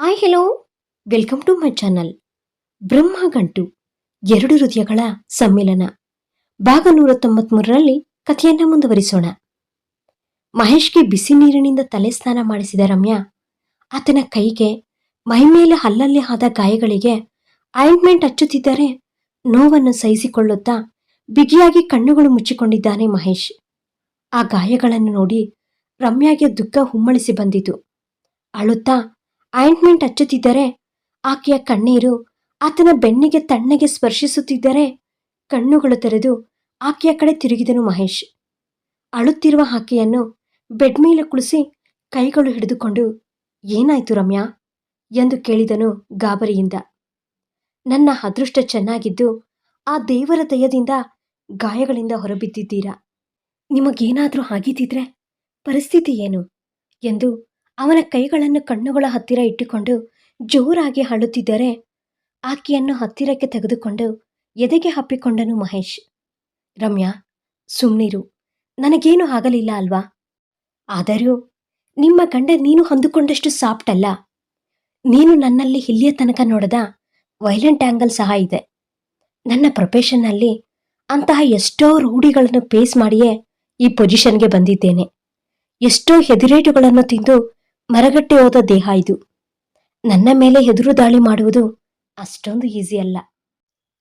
Hi hello welcome to my channel Brahmagantu ಎರಡು ಹೃದಯಗಳ ಸಮ್ಮಿಲನ. ಭಾಗ ನೂರ ತೊಂಬತ್ಮೂರರಲ್ಲಿ ಕಥೆಯನ್ನ ಮುಂದುವರಿಸೋಣ. ಮಹೇಶ್ಗೆ ಬಿಸಿ ನೀರಿನಿಂದ ತಲೆ ಸ್ನಾನ ಮಾಡಿಸಿದ ರಮ್ಯಾ, ಆತನ ಕೈಗೆ ಮೈಮೇಲೆ ಹಲ್ಲಲ್ಲಿ ಆದ ಗಾಯಗಳಿಗೆ ಆಯಿಂಟ್ಮೆಂಟ್ ಹಚ್ಚುತ್ತಿದ್ದರೆ ನೋವನ್ನು ಸಹಿಸಿಕೊಳ್ಳುತ್ತಾ ಬಿಗಿಯಾಗಿ ಕಣ್ಣುಗಳು ಮುಚ್ಚಿಕೊಂಡಿದ್ದಾನೆ ಮಹೇಶ್. ಆ ಗಾಯಗಳನ್ನು ನೋಡಿ ರಮ್ಯಾಗೆ ದುಃಖ ಹುಮ್ಮಳಿಸಿ ಬಂದಿತು. ಅಳುತ್ತಾ ಆಯಿಂಟ್ಮೆಂಟ್ ಹಚ್ಚುತ್ತಿದ್ದರೆ ಆಕೆಯ ಕಣ್ಣೀರು ಆತನ ಬೆನ್ನಿಗೆ ತಣ್ಣಗೆ ಸ್ಪರ್ಶಿಸುತ್ತಿದ್ದರೆ ಕಣ್ಣುಗಳು ತೆರೆದು ಆಕೆಯ ಕಡೆ ತಿರುಗಿದನು ಮಹೇಶ್. ಅಳುತ್ತಿರುವ ಆಕೆಯನ್ನು ಬೆಡ್ ಮೇಲೆ ಕುಳಿಸಿ ಕೈಗಳು ಹಿಡಿದುಕೊಂಡು, ಏನಾಯ್ತು ರಮ್ಯಾ? ಎಂದು ಕೇಳಿದನು ಗಾಬರಿಯಿಂದ. ನನ್ನ ಅದೃಷ್ಟ ಚೆನ್ನಾಗಿದ್ದು ಆ ದೇವರ ದಯದಿಂದ ಗಾಯಗಳಿಂದ ಹೊರಬಿದ್ದಿದ್ದೀರಾ? ನಿಮಗೇನಾದರೂ ಆಗಿದ್ದಿದ್ರೆ ಪರಿಸ್ಥಿತಿ ಏನು? ಎಂದು ಅವನ ಕೈಗಳನ್ನು ಕಣ್ಣುಗಳ ಹತ್ತಿರ ಇಟ್ಟುಕೊಂಡು ಜೋರಾಗಿ ಅಳುತ್ತಿದ್ದರೆ ಆಕೆಯನ್ನು ಹತ್ತಿರಕ್ಕೆ ತೆಗೆದುಕೊಂಡು ಎದೆಗೆ ಹಪ್ಪಿಕೊಂಡನು ಮಹೇಶ್. ರಮ್ಯಾ, ಸುಮ್ನಿರು. ನನಗೇನು ಆಗಲಿಲ್ಲ ಅಲ್ವಾ? ಆದರೂ ನಿಮ್ಮ ಗಂಡ ನೀನು ಹೊಂದಿಕೊಂಡಷ್ಟು ಸಾಫ್ಟ್ ಅಲ್ಲ ನೀನು ನನ್ನಲ್ಲಿ ಇಲ್ಲಿಯ ತನಕ ನೋಡದ ವೈಲೆಂಟ್ ಆಂಗಲ್ ಸಹ ಇದೆ. ನನ್ನ ಪ್ರೊಫೆಷನ್ನಲ್ಲಿ ಅಂತಹ ಎಷ್ಟೋ ರೂಢಿಗಳನ್ನು ಫೇಸ್ ಮಾಡಿಯೇ ಈ ಪೊಸಿಷನ್ಗೆ ಬಂದಿದ್ದೇನೆ. ಎಷ್ಟೋ ಹೆದಿರೇಟುಗಳನ್ನು ತಿಂದು ಮರಗಟ್ಟೆ ಹೋದ ದೇಹ ಇದು. ನನ್ನ ಮೇಲೆ ಎದುರು ದಾಳಿ ಮಾಡುವುದು ಅಷ್ಟೊಂದು ಈಸಿ ಅಲ್ಲ.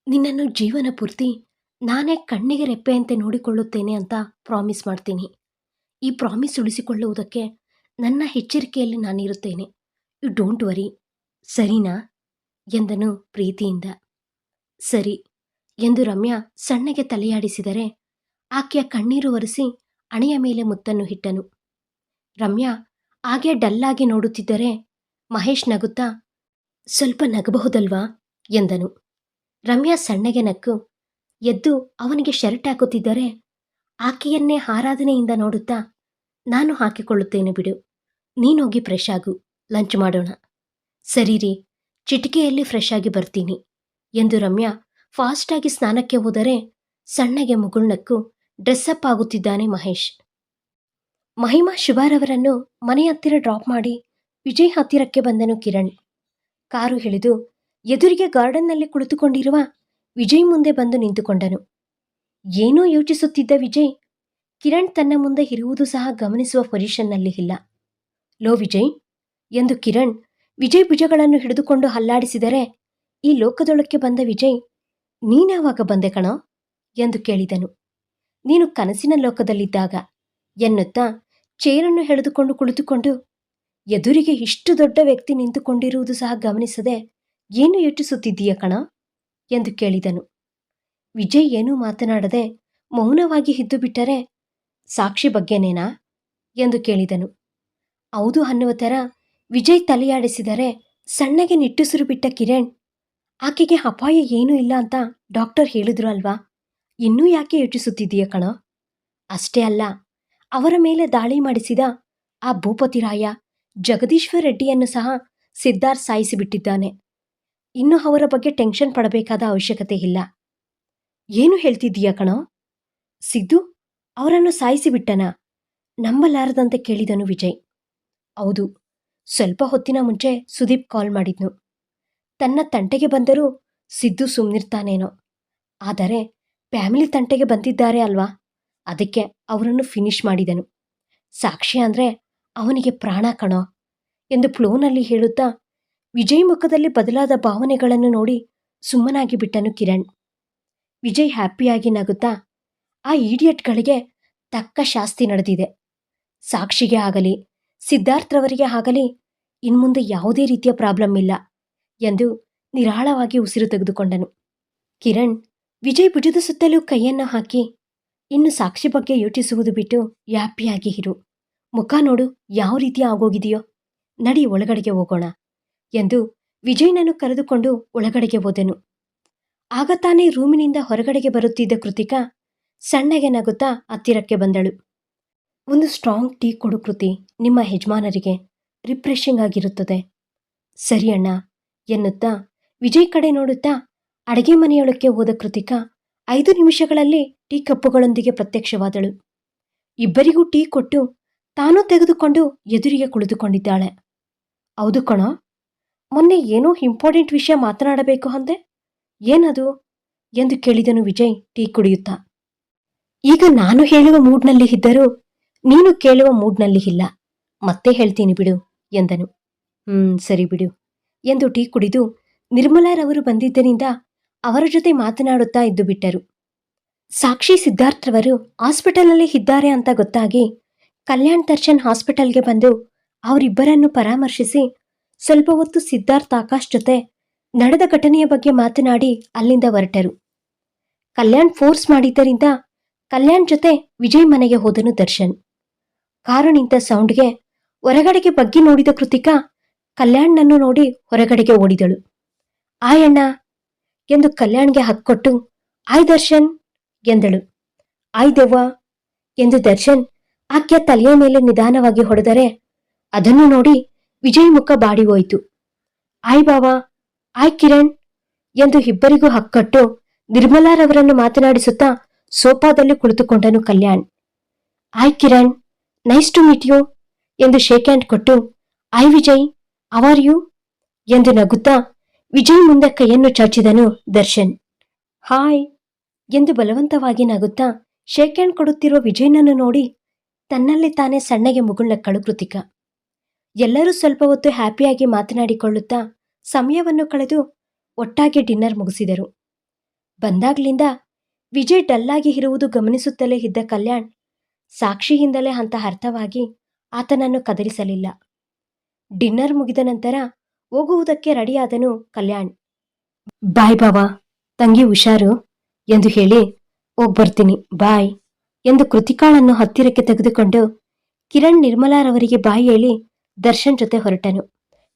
ನಿನ್ನನ್ನು ಜೀವನ ಪೂರ್ತಿ ನಾನೇ ಕಣ್ಣಿಗೆ ರೆಪ್ಪೆಯಂತೆ ನೋಡಿಕೊಳ್ಳುತ್ತೇನೆ ಅಂತ ಪ್ರಾಮಿಸ್ ಮಾಡ್ತೀನಿ. ಈ ಪ್ರಾಮಿಸ್ ಉಳಿಸಿಕೊಳ್ಳುವುದಕ್ಕೆ ನನ್ನ ಎಚ್ಚರಿಕೆಯಲ್ಲಿ ನಾನಿರುತ್ತೇನೆ. ಯು ಡೋಂಟ್ ವರಿ ಸರಿನಾ? ಎಂದನು ಪ್ರೀತಿಯಿಂದ. ಸರಿ. ಎಂದು ರಮ್ಯಾ ಸಣ್ಣಗೆ ತಲೆಯಾಡಿಸಿದರೆ ಆಕೆಯ ಕಣ್ಣೀರು ಒರೆಸಿ ಅಣೆಯ ಮೇಲೆ ಮುತ್ತನ್ನು ಹಿಟ್ಟನು ರಮ್ಯಾ ಹಾಗೆ ಡಲ್ಲಾಗಿ ನೋಡುತ್ತಿದ್ದರೆ ಮಹೇಶ್ ನಗುತ್ತಾ, ಸ್ವಲ್ಪ ನಗಬಹುದಲ್ವಾ? ಎಂದನು. ರಮ್ಯಾ ಸಣ್ಣಗೆ ನಕ್ಕು, ಎದ್ದು ಅವನಿಗೆ ಶರ್ಟ್ ಹಾಕುತ್ತಿದ್ದರೆ ಆಕೆಯನ್ನೇ ಆರಾಧನೆಯಿಂದ ನೋಡುತ್ತಾ, ನಾನು ಹಾಕಿಕೊಳ್ಳುತ್ತೇನೆ ಬಿಡು ನೀನೋಗಿ ಫ್ರೆಶ್ ಆಗು ಲಂಚ್ ಮಾಡೋಣ. ಸರಿ ರೀ, ಚಿಟಿಕೆಯಲ್ಲಿ ಫ್ರೆಶ್ ಆಗಿ ಬರ್ತೀನಿ, ಎಂದು ರಮ್ಯಾ ಫಾಸ್ಟಾಗಿ ಸ್ನಾನಕ್ಕೆ ಹೋದರೆ ಸಣ್ಣಗೆ ಮುಗುಳ್ನಕ್ಕು ಡ್ರೆಸ್ಅಪ್ ಆಗುತ್ತಿದ್ದಾನೆ ಮಹೇಶ್. ಮಹಿಮಾ ಶಿವಾರವರನ್ನು ಮನೆ ಹತ್ತಿರ ಡ್ರಾಪ್ ಮಾಡಿ ವಿಜಯ್ ಹತ್ತಿರಕ್ಕೆ ಬಂದನು ಕಿರಣ್. ಕಾರು ಹಿಡಿದು ಎದುರಿಗೆ ಗಾರ್ಡನ್ನಲ್ಲಿ ಕುಳಿತುಕೊಂಡಿರುವ ವಿಜಯ್ ಮುಂದೆ ಬಂದು ನಿಂತುಕೊಂಡನು. ಏನೋ ಯೋಚಿಸುತ್ತಿದ್ದ ವಿಜಯ್, ಕಿರಣ್ ತನ್ನ ಮುಂದೆ ಇರುವುದು ಸಹ ಗಮನಿಸುವ ಪೊಸಿಷನ್ನಲ್ಲಿ ಇಲ್ಲ. ಲೋ ವಿಜಯ್, ಎಂದು ಕಿರಣ್ ವಿಜಯ್ ಭುಜಗಳನ್ನು ಹಿಡಿದುಕೊಂಡು ಹಲ್ಲಾಡಿಸಿದರೆ ಈ ಲೋಕದೊಳಕ್ಕೆ ಬಂದ ವಿಜಯ್, ನೀನಾವಾಗ ಬಂದೆ ಕಣೋ, ಎಂದು ಕೇಳಿದನು. ನೀನು ಕನಸಿನ ಲೋಕದಲ್ಲಿದ್ದಾಗ ಎನ್ನುತ್ತಾ ಚೇರನ್ನು ಎಳೆದುಕೊಂಡು ಕುಳಿತುಕೊಂಡು, ಎದುರಿಗೆ ಇಷ್ಟು ದೊಡ್ಡ ವ್ಯಕ್ತಿ ನಿಂತುಕೊಂಡಿರುವುದು ಸಹ ಗಮನಿಸದೆ ಏನು ಯೋಚಿಸುತ್ತಿದ್ದೀಯ ಕಣ? ಎಂದು ಕೇಳಿದನು. ವಿಜಯ್ ಏನೂ ಮಾತನಾಡದೆ ಮೌನವಾಗಿ ಇದ್ದು ಬಿಟ್ಟರೆ ಸಾಕ್ಷಿ ಬಗ್ಗೆನೇನಾ? ಎಂದು ಕೇಳಿದನು. ಹೌದು ಅನ್ನುವ ಥರ ವಿಜಯ್ ತಲೆಯಾಡಿಸಿದರೆ ಸಣ್ಣಗೆ ನಿಟ್ಟುಸಿರು ಬಿಟ್ಟ ಕಿರಣ್ ಆಕೆಗೆ ಅಪಾಯ ಏನೂ ಇಲ್ಲ ಅಂತ ಡಾಕ್ಟರ್ ಹೇಳಿದ್ರು ಅಲ್ವಾ? ಇನ್ನೂ ಯಾಕೆ ಯೋಚಿಸುತ್ತಿದ್ದೀಯ ಕಣ? ಅಷ್ಟೇ ಅಲ್ಲ. ಅವರ ಮೇಲೆ ದಾಳಿ ಮಾಡಿಸಿದ ಆ ಭೂಪತಿರಾಯ ಜಗದೀಶ್ವರ ರೆಡ್ಡಿಯನ್ನು ಸಹ ಸಿದ್ಧಾರ್ಥ್ ಸಾಯಿಸಿಬಿಟ್ಟಿದ್ದಾನೆ. ಇನ್ನು ಅವರ ಬಗ್ಗೆ ಟೆನ್ಷನ್ ಪಡಬೇಕಾದ ಅವಶ್ಯಕತೆ ಇಲ್ಲ. ಏನು ಹೇಳ್ತಿದ್ದೀಯ ಕಣೋ? ಸಿದ್ದು, ಅವರನ್ನು ಸಾಯಿಸಿಬಿಟ್ಟನ? ನಂಬಲಾರದಂತೆ ಕೇಳಿದನು ವಿಜಯ್. ಹೌದು, ಸ್ವಲ್ಪ ಹೊತ್ತಿನ ಮುಂಚೆ ಸುದೀಪ್ ಕಾಲ್ ಮಾಡಿದ್ನು. ತನ್ನ ತಂಟೆಗೆ ಬಂದರೂ ಸಿದ್ದು ಸುಮ್ಮನಿರ್ತಾನೇನೋ ಆದರೆ, ಫ್ಯಾಮಿಲಿ ತಂಟೆಗೆ ಬಂದಿದ್ದಾರೆ ಅಲ್ವಾ? ಅದಕ್ಕೆ ಅವರನ್ನು ಫಿನಿಶ್ ಮಾಡಿದನು. ಸಾಕ್ಷಿ ಅಂದರೆ ಅವನಿಗೆ ಪ್ರಾಣ ಕಣೋ ಎಂದು ಫ್ಲೋನಲ್ಲಿ ಹೇಳುತ್ತಾ ವಿಜಯ್ ಮುಖದಲ್ಲಿ ಬದಲಾದ ಭಾವನೆಗಳನ್ನು ನೋಡಿ ಸುಮ್ಮನಾಗಿ ಬಿಟ್ಟನು ಕಿರಣ್. ವಿಜಯ್ ಹ್ಯಾಪಿಯಾಗಿ ನಗುತ್ತಾ ಆ ಈಡಿಯಟ್ಗಳಿಗೆ ತಕ್ಕ ಶಾಸ್ತಿ ನಡೆದಿದೆ. ಸಾಕ್ಷಿಗೆ ಆಗಲಿ ಸಿದ್ಧಾರ್ಥ್ರವರಿಗೆ ಆಗಲಿ ಇನ್ಮುಂದೆ ಯಾವುದೇ ರೀತಿಯ ಪ್ರಾಬ್ಲಮ್ ಇಲ್ಲ ಎಂದು ನಿರಾಳವಾಗಿ ಉಸಿರು ತೆಗೆದುಕೊಂಡನು. ಕಿರಣ್ ವಿಜಯ್ ಭುಜದ ಸುತ್ತಲೂ ಕೈಯನ್ನು ಹಾಕಿ ಇನ್ನು ಸಾಕ್ಷಿ ಬಗ್ಗೆ ಯೋಚಿಸುವುದು ಬಿಟ್ಟು ಯಾಪಿಯಾಗಿ ಇರು. ಮುಖ ನೋಡು, ಯಾವ ರೀತಿ ಆಗೋಗಿದೆಯೋ. ನಡಿ ಒಳಗಡೆಗೆ ಹೋಗೋಣ ಎಂದು ವಿಜಯ್ನನ್ನು ಕರೆದುಕೊಂಡು ಒಳಗಡೆಗೆ ಹೋದೆನು. ಆಗ ತಾನೇ ರೂಮಿನಿಂದ ಹೊರಗಡೆಗೆ ಬರುತ್ತಿದ್ದ ಕೃತಿಕಾ ಸಣ್ಣಗೆ ನಗುತ್ತಾ ಹತ್ತಿರಕ್ಕೆ ಬಂದಳು. ಒಂದು ಸ್ಟ್ರಾಂಗ್ ಟೀ ಕೊಡು ಕೃತಿ, ನಿಮ್ಮ ಯಜಮಾನರಿಗೆ. ರಿಫ್ರೆಶಿಂಗ್ ಆಗಿರುತ್ತದೆ. ಸರಿ ಅಣ್ಣ ಎನ್ನುತ್ತಾ ವಿಜಯ್ ಕಡೆ ನೋಡುತ್ತಾ ಅಡುಗೆ ಮನೆಯೊಳಕ್ಕೆ ಹೋದ ಕೃತಿಕಾ ಐದು ನಿಮಿಷಗಳಲ್ಲಿ ಟೀ ಕಪ್ಪುಗಳೊಂದಿಗೆ ಪ್ರತ್ಯಕ್ಷವಾದಳು. ಇಬ್ಬರಿಗೂ ಟೀ ಕೊಟ್ಟು ತಾನೂ ತೆಗೆದುಕೊಂಡು ಎದುರಿಗೆ ಕುಳಿತುಕೊಂಡಿದ್ದಾಳೆ. ಹೌದು ಕಣ, ಮೊನ್ನೆ ಏನೋ ಇಂಪಾರ್ಟೆಂಟ್ ವಿಷಯ ಮಾತನಾಡಬೇಕು ಅಂದೆ. ಏನದು? ಎಂದು ಕೇಳಿದನು ವಿಜಯ್ ಟೀ ಕುಡಿಯುತ್ತಾ. ಈಗ ನಾನು ಹೇಳುವ ಮೂಡ್ನಲ್ಲಿ ಇದ್ದರೂ ನೀನು ಕೇಳುವ ಮೂಡ್ನಲ್ಲಿ ಇಲ್ಲ. ಮತ್ತೆ ಹೇಳ್ತೀನಿ ಬಿಡು, ಎಂದನು. ಹ್ಮ್, ಸರಿ ಬಿಡು, ಎಂದು ಟೀ ಕುಡಿದು ನಿರ್ಮಲಾರವರು ಬಂದಿದ್ದರಿಂದ ಅವರ ಜೊತೆ ಮಾತನಾಡುತ್ತಾ ಇದ್ದು ಬಿಟ್ಟರು. ಸಾಕ್ಷಿ ಸಿದ್ಧಾರ್ಥ್ರವರು ಹಾಸ್ಪಿಟಲಲ್ಲಿ ಇದ್ದಾರೆ ಅಂತ ಗೊತ್ತಾಗಿ ಕಲ್ಯಾಣ್ ದರ್ಶನ್ ಹಾಸ್ಪಿಟಲ್ಗೆ ಬಂದು ಅವರಿಬ್ಬರನ್ನು ಪರಾಮರ್ಶಿಸಿ ಸ್ವಲ್ಪ ಹೊತ್ತು ಸಿದ್ಧಾರ್ಥ್ ಆಕಾಶ್ ಜೊತೆ ನಡೆದ ಘಟನೆಯ ಬಗ್ಗೆ ಮಾತನಾಡಿ ಅಲ್ಲಿಂದ ಹೊರಟರು. ಕಲ್ಯಾಣ್ ಫೋರ್ಸ್ ಮಾಡಿದ್ದರಿಂದ ಕಲ್ಯಾಣ್ ಜೊತೆ ವಿಜಯ್ ಮನೆಗೆ ಹೋದನು ದರ್ಶನ್. ಕಾರು ನಿಂತ ಸೌಂಡ್ಗೆ ಹೊರಗಡೆಗೆ ಬಗ್ಗಿ ನೋಡಿದ ಕೃತಿಕಾ ಕಲ್ಯಾಣ್ನನ್ನು ನೋಡಿ ಹೊರಗಡೆಗೆ ಓಡಿದಳು. ಆಯಣ್ಣ ಎಂದು ಕಲ್ಯಾಣ್ಗೆ ಹಕ್ಕೊಟ್ಟು ಆಯ್ ದರ್ಶನ್ ಎಂದಳು. ಆಯ್ ದೆವ್ವ ಎಂದು ದರ್ಶನ್ ಆಕೆಯ ತಲೆಯ ಮೇಲೆ ನಿಧಾನವಾಗಿ ಹೊಡೆದರೆ ಅದನ್ನು ನೋಡಿ ವಿಜಯ್ ಮುಖ ಬಾಡಿ ಹೋಯಿತು. ಆಯ್ ಬಾವಾ, ಆಯ್ ಕಿರಣ್ ಎಂದು ಇಬ್ಬರಿಗೂ ಹಕ್ಕಟ್ಟು ನಿರ್ಮಲಾರವರನ್ನು ಮಾತನಾಡಿಸುತ್ತಾ ಸೋಫಾದಲ್ಲಿ ಕುಳಿತುಕೊಂಡನು Kalyan. Hi Kiran, nice to meet you ಎಂದು ಶೇಕ್ ಹ್ಯಾಂಡ್ ಕೊಟ್ಟು, ಆಯ್ ವಿಜಯ್ ಅವಾರ್ ಯು ಎಂದು ನಗುತ್ತಾ ವಿಜಯ್ ಮುಂದೆ ಕೈಯನ್ನು ಚಾಚಿದನು, ದರ್ಶನ್. ಹಾಯ್, ಎಂದು ಬಲವಂತವಾಗಿ ನಗುತ್ತಾ ಶೇಕ್ ಹ್ಯಾಂಡ್ ಕೊಡುತ್ತಿರುವ ವಿಜಯ್ನನ್ನು ನೋಡಿ ತನ್ನಲ್ಲಿ ತಾನೇ ಸಣ್ಣಗೆ ಮುಗುಳ್ನಕ್ಕಳು ಕೃತಿಕ. ಎಲ್ಲರೂ ಸ್ವಲ್ಪ ಹೊತ್ತು ಹ್ಯಾಪಿಯಾಗಿ ಮಾತನಾಡಿಕೊಳ್ಳುತ್ತಾ ಸಮಯವನ್ನು ಕಳೆದು ಒಟ್ಟಾಗಿ ಡಿನ್ನರ್ ಮುಗಿಸಿದರು. ಬಂದಾಗ್ಲಿಂದ ವಿಜಯ್ ಡಲ್ಲಾಗಿ ಇರುವುದು ಗಮನಿಸುತ್ತಲೇ ಇದ್ದ ಕಲ್ಯಾಣ್ ಸಾಕ್ಷಿಯಿಂದಲೇ ಅಂತ ಅರ್ಥವಾಗಿ ಆತನನ್ನು ಕದರಿಸಲಿಲ್ಲ. ಡಿನ್ನರ್ ಮುಗಿದ ನಂತರ ಹೋಗುವುದಕ್ಕೆ ರೆಡಿಯಾದನು ಕಲ್ಯಾಣ್. ಬಾಯ್ ಬಾವಾ, ತಂಗಿ ಹುಷಾರು ಎಂದು ಹೇಳಿ ಹೋಗ್ಬರ್ತೀನಿ ಬಾಯ್ ಎಂದು ಕೃತಿಕಾಳನ್ನು ಹತ್ತಿರಕ್ಕೆ ತೆಗೆದುಕೊಂಡು ಕಿರಣ್ ನಿರ್ಮಲಾರವರಿಗೆ ಬಾಯಿ ಹೇಳಿ ದರ್ಶನ್ ಜೊತೆ ಹೊರಟನು.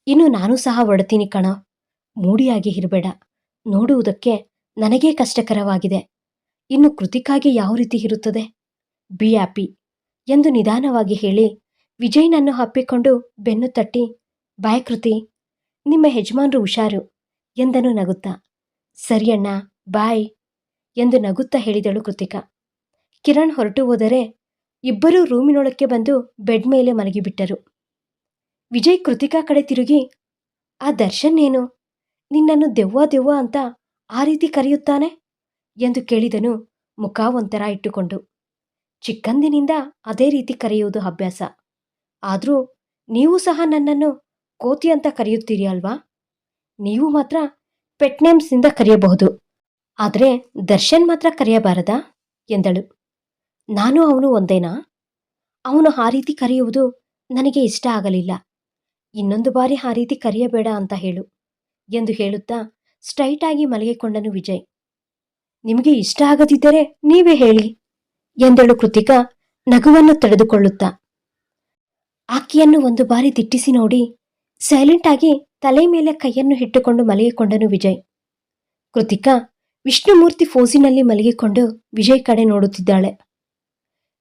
ಇನ್ನು ನಾನು ಸಹ ಹೊರಡ್ತೀನಿ ಕಣ, ಮೂಡಿಯಾಗಿ ಇರಬೇಡ, ನೋಡುವುದಕ್ಕೆ ನನಗೇ ಕಷ್ಟಕರವಾಗಿದೆ. ಇನ್ನು ಕೃತಿಕಾಗೆ ಯಾವ ರೀತಿ ಇರುತ್ತದೆ? ಬಿ ಹ್ಯಾಪಿ ಎಂದು ನಿಧಾನವಾಗಿ ಹೇಳಿ ವಿಜಯ್ನನ್ನು ಹಪ್ಪಿಕೊಂಡು ಬೆನ್ನು ತಟ್ಟಿ, ಬಾಯ್ ಕೃತಿ ನಿಮ್ಮ ಯಜಮಾನ್ರು ಹುಷಾರು ಎಂದನು ನಗುತ್ತಾ. ಸರಿಯಣ್ಣ ಬಾಯ್ ಎಂದು ನಗುತ್ತಾ ಹೇಳಿದಳು ಕೃತಿಕಾ. ಕಿರಣ್ ಹೊರಟು ಹೋದರೆ ಇಬ್ಬರೂ ರೂಮಿನೊಳಕ್ಕೆ ಬಂದು ಬೆಡ್ ಮೇಲೆ ಮಲಗಿಬಿಟ್ಟರು. ವಿಜಯ್ ಕೃತಿಕಾ ಕಡೆ ತಿರುಗಿ, ಆ ದರ್ಶನ್ ಏನು? ನಿನ್ನನ್ನು ದೆವ್ವ ದೆವ್ವ ಅಂತ ಆ ರೀತಿ ಕರೆಯುತ್ತಾನೆ? ಎಂದು ಕೇಳಿದನು ಮುಖ ಒಂಥರ ಇಟ್ಟುಕೊಂಡು. ಚಿಕ್ಕಂದಿನಿಂದ ಅದೇ ರೀತಿ ಕರೆಯುವುದು ಅಭ್ಯಾಸ. ಆದರೂ ನೀವು ಸಹ ನನ್ನನ್ನು ಕೋತಿ ಅಂತ ಕರೆಯುತ್ತೀರಿ ಅಲ್ವಾ? ನೀವು ಮಾತ್ರ ಪೆಟ್ ನೇಮ್ಸ್ನಿಂದ ಕರೆಯಬಹುದು. ಆದರೆ ದರ್ಶನ್ ಮಾತ್ರ ಕರೆಯಬಾರದಾ? ಎಂದಳು. ನಾನು ಅವನು ಒಂದೇನಾ? ಅವನು ಆ ರೀತಿ ಕರೆಯುವುದು ನನಗೆ ಇಷ್ಟ ಆಗಲಿಲ್ಲ. ಇನ್ನೊಂದು ಬಾರಿ ಆ ರೀತಿ ಕರೆಯಬೇಡ ಅಂತ ಹೇಳು ಎಂದು ಹೇಳುತ್ತಾ ಸ್ಟ್ರೈಟ್ ಆಗಿ ಮಲಗಿಕೊಂಡನು ವಿಜಯ್. ನಿಮಗೆ ಇಷ್ಟ ಆಗದಿದ್ದರೆ ನೀವೇ ಹೇಳಿ ಎಂದಳು ಕೃತಿಕಾ ನಗುವನ್ನು ತಡೆದುಕೊಳ್ಳುತ್ತಾ. ಆಕೆಯನ್ನು ಒಂದು ಬಾರಿ ದಿಟ್ಟಿಸಿ ನೋಡಿ ಸೈಲೆಂಟ್ ಆಗಿ ತಲೆ ಮೇಲೆ ಕೈಯನ್ನು ಇಟ್ಟುಕೊಂಡು ಮಲಗಿಕೊಂಡನು ವಿಜಯ್. ಕೃತಿಕಾ, ವಿಷ್ಣುಮೂರ್ತಿ ಫೋಸಿನಲ್ಲಿ ಮಲಗಿಕೊಂಡು ವಿಜಯ್ ಕಡೆ ನೋಡುತ್ತಿದ್ದಾಳೆ.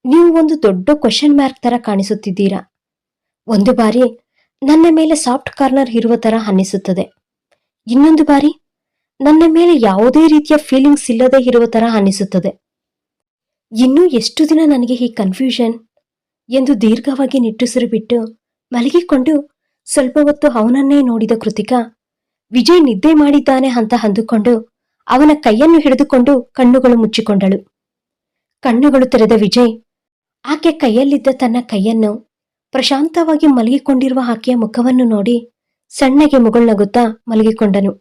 ನೀವು ಒಂದು ದೊಡ್ಡ ಕ್ವಶನ್ ಮಾರ್ಕ್ ತರ ಕಾಣಿಸುತ್ತಿದ್ದೀರಾ? ಒಂದು ಬಾರಿ ನನ್ನ ಮೇಲೆ ಸಾಫ್ಟ್ ಕಾರ್ನರ್ ಇರುವ ತರ ಅನ್ನಿಸುತ್ತದೆ. ಇನ್ನೊಂದು ಬಾರಿ ನನ್ನ ಮೇಲೆ ಯಾವುದೇ ರೀತಿಯ ಫೀಲಿಂಗ್ಸ್ ಇಲ್ಲದೆ ಇರುವ ತರ ಅನ್ನಿಸುತ್ತದೆ. ಇನ್ನೂ ಎಷ್ಟು ದಿನ ನನಗೆ ಈ ಕನ್ಫ್ಯೂಷನ್ ಎಂದು ದೀರ್ಘವಾಗಿ ನಿಟ್ಟುಸಿರು ಬಿಟ್ಟು ಮಲಗಿಕೊಂಡು ಸ್ವಲ್ಪ ಹೊತ್ತು ಅವನನ್ನೇ ನೋಡಿದ ಕೃತಿಕಾ, ವಿಜಯ್ ನಿದ್ದೆ ಮಾಡಿದ್ದಾನೆ ಅಂತ ಅಂದುಕೊಂಡು ಅವನ ಕೈಯನ್ನು ಹಿಡಿದುಕೊಂಡು ಕಣ್ಣುಗಳು ಮುಚ್ಚಿಕೊಂಡಳು. ಕಣ್ಣುಗಳು ತೆರೆದ ವಿಜಯ್, ಆಕೆ ಕೈಯಲ್ಲಿದ್ದ ತನ್ನ ಕೈಯನ್ನು ಪ್ರಶಾಂತವಾಗಿ ಮಲಗಿಕೊಂಡಿರುವ ಆಕೆಯ ಮುಖವನ್ನು ನೋಡಿ ಸಣ್ಣಗೆ ಮುಗುಳ್ನಗುತ್ತಾ ಮಲಗಿಕೊಂಡನು.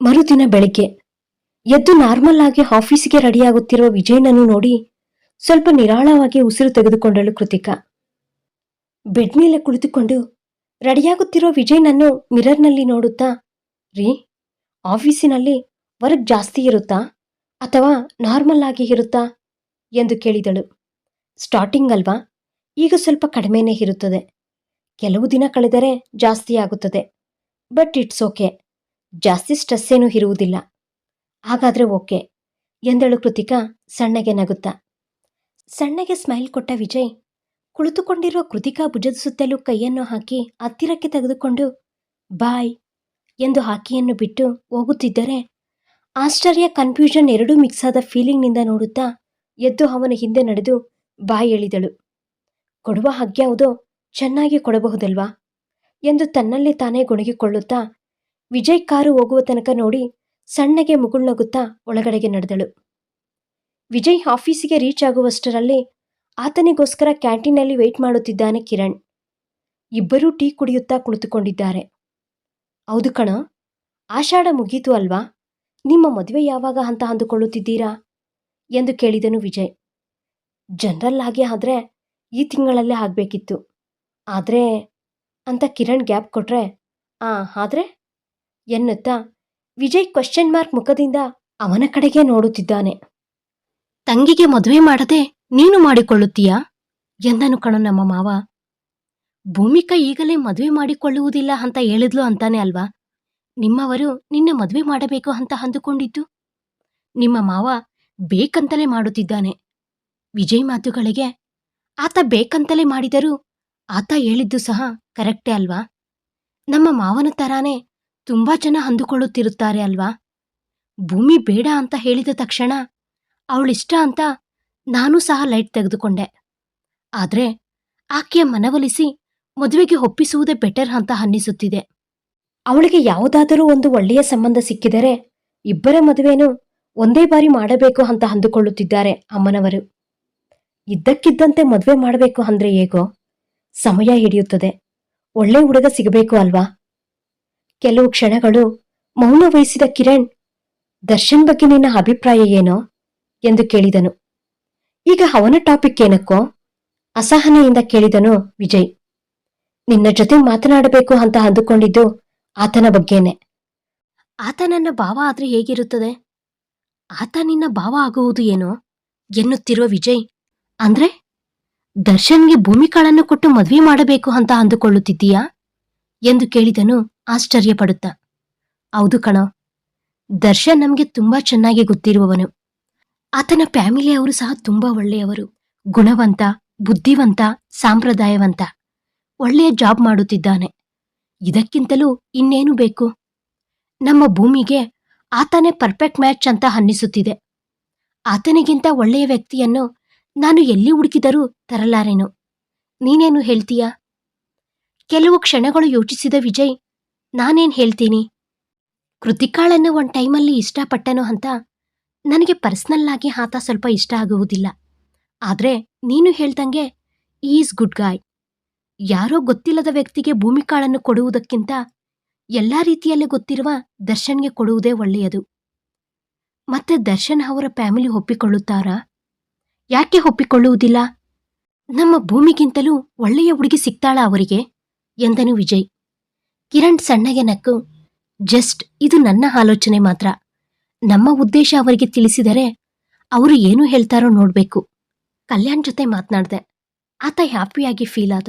ಮರುದಿನ ಬೆಳಿಗ್ಗೆ ಎದ್ದು ನಾರ್ಮಲ್ ಆಗಿ ಆಫೀಸಿಗೆ ರೆಡಿಯಾಗುತ್ತಿರುವ ವಿಜಯ್ನನ್ನು ನೋಡಿ ಸ್ವಲ್ಪ ನಿರಾಳವಾಗಿ ಉಸಿರು ತೆಗೆದುಕೊಂಡಳು ಕೃತಿಕಾ. ಬೆಡ್ ಮೇಲೆ ಕುಳಿತುಕೊಂಡು ರೆಡಿಯಾಗುತ್ತಿರುವ ವಿಜಯ್ನನ್ನು ಮಿರರ್ನಲ್ಲಿ ನೋಡುತ್ತಾ, ರೀ, ಆಫೀಸಿನಲ್ಲಿ ವರ್ಕ್ ಜಾಸ್ತಿ ಇರುತ್ತಾ ಅಥವಾ ನಾರ್ಮಲ್ ಆಗಿ ಇರುತ್ತಾ ಎಂದು ಕೇಳಿದಳು. ಸ್ಟಾರ್ಟಿಂಗ್ ಅಲ್ವಾ? ಈಗ ಸ್ವಲ್ಪ ಕಡಿಮೆನೇ ಇರುತ್ತದೆ. ಕೆಲವು ದಿನ ಕಳೆದರೆ ಜಾಸ್ತಿ ಆಗುತ್ತದೆ. But it's okay. ಜಾಸ್ತಿ ಸ್ಟ್ರೆಸ್ ಏನೂ ಇರುವುದಿಲ್ಲ. ಹಾಗಾದ್ರೆ ಓಕೆ ಎಂದಳು ಕೃತಿಕಾ ಸಣ್ಣಗೆ ನಗುತ್ತಾ. ಸಣ್ಣಗೆ ಸ್ಮೈಲ್ ಕೊಟ್ಟ ವಿಜಯ್ ಕುಳಿತುಕೊಂಡಿರುವ ಕೃತಿಕಾ ಭುಜದ ಸುತ್ತಲೂ ಕೈಯನ್ನು ಹಾಕಿ ಹತ್ತಿರಕ್ಕೆ ತೆಗೆದುಕೊಂಡು, ಬಾಯ್ ಎಂದು ಹಾಕಿಯನ್ನು ಬಿಟ್ಟು ಹೋಗುತ್ತಿದ್ದರೆ, ಆಶ್ಚರ್ಯ, ಕನ್ಫ್ಯೂಷನ್ ಎರಡೂ ಮಿಕ್ಸ್ ಆದ ಫೀಲಿಂಗ್ನಿಂದ ನೋಡುತ್ತಾ ಎದ್ದು ಅವನ ಹಿಂದೆ ನಡೆದು ಬಾಯ್ ಎಳಿದಳು. ಕೊಡುವ ಹಾಗ್ಯಾವುದೋ ಚೆನ್ನಾಗಿ ಕೊಡಬಹುದಲ್ವಾ? ಎಂದು ತನ್ನಲ್ಲಿ ತಾನೇ ಗೊಣಗಿಕೊಳ್ಳುತ್ತಾ ವಿಜಯ್ ಕಾರು ಹೋಗುವ ತನಕ ನೋಡಿ ಸಣ್ಣಗೆ ಮುಗುಳ್ನಗುತ್ತಾ ಒಳಗಡೆಗೆ ನಡೆದಳು. ವಿಜಯ್ ಆಫೀಸಿಗೆ ರೀಚ್ ಆಗುವಷ್ಟರಲ್ಲಿ ಆತನಿಗೋಸ್ಕರ ಕ್ಯಾಂಟೀನಲ್ಲಿ ವೆಯ್ಟ್ ಮಾಡುತ್ತಿದ್ದಾನೆ ಕಿರಣ್. ಇಬ್ಬರೂ ಟೀ ಕುಡಿಯುತ್ತಾ ಕುಳಿತುಕೊಂಡಿದ್ದಾರೆ. ಹೌದು ಕಣ, ಆಷಾಢ ಮುಗೀತು ಅಲ್ವಾ? ನಿಮ್ಮ ಮದುವೆ ಯಾವಾಗ ಅಂತ ಅಂದುಕೊಳ್ಳುತ್ತಿದ್ದೀರಾ? ಎಂದು ಕೇಳಿದನು ವಿಜಯ್. ಜನರಲ್ ಆಗಿ ಆದರೆ ಈ ತಿಂಗಳಲ್ಲೇ ಆಗಬೇಕಿತ್ತು. ಆದರೆ, ಅಂತ ಕಿರಣ್ ಗ್ಯಾಪ್ ಕೊಟ್ರೆ, ಆ, ಆದರೆ? ಎನ್ನುತ್ತಾ ವಿಜಯ್ ಕ್ವಶನ್ ಮಾರ್ಕ್ ಮುಖದಿಂದ ಅವನ ಕಡೆಗೆ ನೋಡುತ್ತಿದ್ದಾನೆ. ತಂಗಿಗೆ ಮದುವೆ ಮಾಡದೆ ನೀನು ಮಾಡಿಕೊಳ್ಳುತ್ತೀಯಾ? ಎಂದನು ಕಣು ನಮ್ಮ ಮಾವ. ಭೂಮಿಕ ಈಗಲೇ ಮದುವೆ ಮಾಡಿಕೊಳ್ಳುವುದಿಲ್ಲ ಅಂತ ಹೇಳಿದ್ಲು ಅಂತಾನೆ ಅಲ್ವಾ? ನಿಮ್ಮವರು ನಿನ್ನ ಮದುವೆ ಮಾಡಬೇಕು ಅಂತ ಅಂದುಕೊಂಡಿದ್ದು? ನಿಮ್ಮ ಮಾವ ಬೇಕಂತಲೇ ಮಾಡುತ್ತಿದ್ದಾನೆ. ವಿಜಯ್ ಮಾತುಗಳಿಗೆ, ಆತ ಬೇಕಂತಲೇ ಮಾಡಿದರೂ ಆತ ಹೇಳಿದ್ದು ಸಹ ಕರೆಕ್ಟೇ ಅಲ್ವಾ? ನಮ್ಮ ಮಾವನ ತರಾನೇ ತುಂಬಾ ಜನ ಅಂದುಕೊಳ್ಳುತ್ತಿರುತ್ತಾರೆ ಅಲ್ವಾ? ಭೂಮಿ ಬೇಡ ಅಂತ ಹೇಳಿದ ತಕ್ಷಣ ಅವಳಿಷ್ಟ ಅಂತ ನಾನೂ ಸಹ ಲೈಟ್ ತೆಗೆದುಕೊಂಡೆ. ಆದರೆ ಆಕೆಯ ಮನವೊಲಿಸಿ ಮದುವೆಗೆ ಒಪ್ಪಿಸುವುದೇ ಬೆಟರ್ ಅಂತ ಅನ್ನಿಸುತ್ತಿದೆ. ಅವಳಿಗೆ ಯಾವುದಾದರೂ ಒಂದು ಒಳ್ಳೆಯ ಸಂಬಂಧ ಸಿಕ್ಕಿದರೆ ಇಬ್ಬರ ಮದುವೆನೂ ಒಂದೇ ಬಾರಿ ಮಾಡಬೇಕು ಅಂತ ಅಂದುಕೊಳ್ಳುತ್ತಿದ್ದಾರೆ ಅಮ್ಮನವರು. ಇದ್ದಕ್ಕಿದ್ದಂತೆ ಮದುವೆ ಮಾಡಬೇಕು ಅಂದ್ರೆ ಹೇಗೋ? ಸಮಯ ಹಿಡಿಯುತ್ತದೆ. ಒಳ್ಳೆ ಹುಡುಗ ಸಿಗಬೇಕು ಅಲ್ವಾ? ಕೆಲವು ಕ್ಷಣಗಳು ಮೌನ ವಹಿಸಿದ ಕಿರಣ್, ದರ್ಶನ್ ಬಗ್ಗೆ ನಿನ್ನ ಅಭಿಪ್ರಾಯ ಏನೋ? ಎಂದು ಕೇಳಿದನು. ಈಗ ಅವನ ಟಾಪಿಕ್ ಏನಕ್ಕೋ? ಅಸಹನೆಯಿಂದ ಕೇಳಿದನು ವಿಜಯ್. ನಿನ್ನ ಜೊತೆ ಮಾತನಾಡಬೇಕು ಅಂತ ಅಂದುಕೊಂಡಿದ್ದು ಆತನ ಬಗ್ಗೆನೆ. ಆತ ನನ್ನ ಭಾವ ಆದ್ರೆ ಹೇಗಿರುತ್ತದೆ? ಆತ ನಿನ್ನ ಭಾವ ಆಗುವುದು ಏನೋ? ಎನ್ನುತ್ತಿರುವ ವಿಜಯ್. ಅಂದ್ರೆ? ದರ್ಶನ್ಗೆ ಭೂಮಿಕಾಳನ್ನು ಕೊಟ್ಟು ಮದ್ವೆ ಮಾಡಬೇಕು ಅಂತ ಅಂದುಕೊಳ್ಳುತ್ತಿದ್ದೀಯಾ? ಎಂದು ಕೇಳಿದನು ಆಶ್ಚರ್ಯಪಡುತ್ತಾ. ಹೌದು ಕಣೋ. ದರ್ಶನ್ ನಮಗೆ ತುಂಬಾ ಚೆನ್ನಾಗಿ ಗೊತ್ತಿರುವವನು. ಆತನ ಫ್ಯಾಮಿಲಿಯವರು ಸಹ ತುಂಬಾ ಒಳ್ಳೆಯವರು. ಗುಣವಂತ, ಬುದ್ಧಿವಂತ, ಸಾಂಪ್ರದಾಯವಂತ. ಒಳ್ಳೆಯ ಜಾಬ್ ಮಾಡುತ್ತಿದ್ದಾನೆ. ಇದಕ್ಕಿಂತಲೂ ಇನ್ನೇನು ಬೇಕು? ನಮ್ಮ ಭೂಮಿಗೆ ಆತನೇ ಪರ್ಫೆಕ್ಟ್ ಮ್ಯಾಚ್ ಅಂತ ಅನ್ನಿಸುತ್ತಿದೆ. ಆತನಿಗಿಂತ ಒಳ್ಳೆಯ ವ್ಯಕ್ತಿಯನ್ನು ನಾನು ಎಲ್ಲಿ ಹುಡುಕಿದರೂ ತರಲಾರೆನು? ನೀನೇನು ಹೇಳ್ತೀಯಾ? ಕೆಲವು ಕ್ಷಣಗಳು ಯೋಚಿಸಿದ ವಿಜಯ್, ನಾನೇನ್ ಹೇಳ್ತೀನಿ? ಕೃತಿಕಾಳನ್ನು ಒಂದ್ ಟೈಮಲ್ಲಿ ಇಷ್ಟಪಟ್ಟನು ಅಂತ ನನಗೆ ಆಗಿ ಆತ ಸ್ವಲ್ಪ ಇಷ್ಟ ಆಗುವುದಿಲ್ಲ. ಆದ್ರೆ ನೀನು ಹೇಳ್ದಂಗೆ ಈಸ್ ಗುಡ್ ಗಾಯ್ ಯಾರೋ ಗೊತ್ತಿಲ್ಲದ ವ್ಯಕ್ತಿಗೆ ಭೂಮಿಕಾಳನ್ನು ಕೊಡುವುದಕ್ಕಿಂತ ಎಲ್ಲಾ ರೀತಿಯಲ್ಲಿ ಗೊತ್ತಿರುವ ದರ್ಶನ್ಗೆ ಕೊಡುವುದೇ ಒಳ್ಳೆಯದು. ಮತ್ತೆ ದರ್ಶನ್ ಅವರ ಫ್ಯಾಮಿಲಿ ಒಪ್ಪಿಕೊಳ್ಳುತ್ತಾರಾ? ಯಾಕೆ ಒಪ್ಪಿಕೊಳ್ಳುವುದಿಲ್ಲ? ನಮ್ಮ ಭೂಮಿಗಿಂತಲೂ ಒಳ್ಳೆಯ ಹುಡುಗಿ ಸಿಗ್ತಾಳ ಅವರಿಗೆ? ಎಂದನು ವಿಜಯ್. ಕಿರಣ್ ಸಣ್ಣಗೆ ನಕ್ಕು, ಜಸ್ಟ್ ಇದು ನನ್ನ ಆಲೋಚನೆ ಮಾತ್ರ. ನಮ್ಮ ಉದ್ದೇಶ ಅವರಿಗೆ ತಿಳಿಸಿದರೆ ಅವರು ಏನು ಹೇಳ್ತಾರೋ ನೋಡ್ಬೇಕು. ಕಲ್ಯಾಣ್ ಜೊತೆ ಮಾತನಾಡ್ದೆ. ಆತ ಹ್ಯಾಪಿಯಾಗಿ ಫೀಲ್ ಆದ.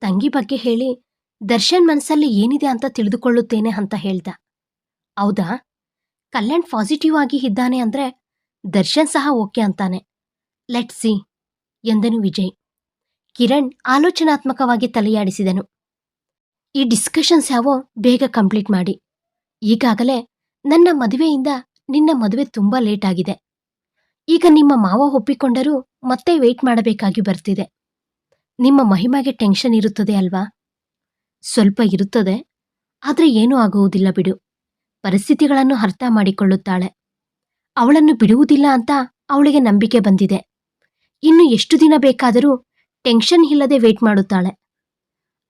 ತಂಗಿ ಬಗ್ಗೆ ಹೇಳಿ, ದರ್ಶನ್ ಮನಸ್ಸಲ್ಲಿ ಏನಿದೆ ಅಂತ ತಿಳಿದುಕೊಳ್ಳುತ್ತೇನೆ ಅಂತ ಹೇಳ್ದ. ಹೌದಾ? ಕಲ್ಯಾಣ್ ಪಾಸಿಟಿವ್ ಆಗಿ ಇದ್ದಾನೆ ಅಂದ್ರೆ ದರ್ಶನ್ ಸಹ ಓಕೆ ಅಂತಾನೆ. ಲೆಟ್ ಸಿ, ಎಂದನು ವಿಜಯ್. ಕಿರಣ್ ಆಲೋಚನಾತ್ಮಕವಾಗಿ ತಲೆಯಾಡಿಸಿದನು. ಈ ಡಿಸ್ಕಷನ್ಸ್ ಯಾವೋ ಬೇಗ ಕಂಪ್ಲೀಟ್ ಮಾಡಿ. ಈಗಾಗಲೇ ನನ್ನ ಮದುವೆಯಿಂದ ನಿನ್ನ ಮದುವೆ ತುಂಬಾ ಲೇಟ್ ಆಗಿದೆ. ಈಗ ನಿಮ್ಮ ಮಾವ ಒಪ್ಪಿಕೊಂಡರೂ ಮತ್ತೆ ವೇಟ್ ಮಾಡಬೇಕಾಗಿ ಬರ್ತಿದೆ. ನಿಮ್ಮ ಮಹಿಮಾಗೆ ಟೆನ್ಷನ್ ಇರುತ್ತದೆ ಅಲ್ವಾ? ಸ್ವಲ್ಪ ಇರುತ್ತದೆ, ಆದರೆ ಏನೂ ಆಗುವುದಿಲ್ಲ ಬಿಡು. ಪರಿಸ್ಥಿತಿಗಳನ್ನು ಅರ್ಥ ಮಾಡಿಕೊಳ್ಳುತ್ತಾಳೆ. ಅವಳನ್ನು ಬಿಡುವುದಿಲ್ಲ ಅಂತ ಅವಳಿಗೆ ನಂಬಿಕೆ ಬಂದಿದೆ. ಇನ್ನು ಎಷ್ಟು ದಿನ ಬೇಕಾದರೂ ಟೆನ್ಷನ್ ಇಲ್ಲದೆ ವೇಟ್ ಮಾಡುತ್ತಾಳೆ.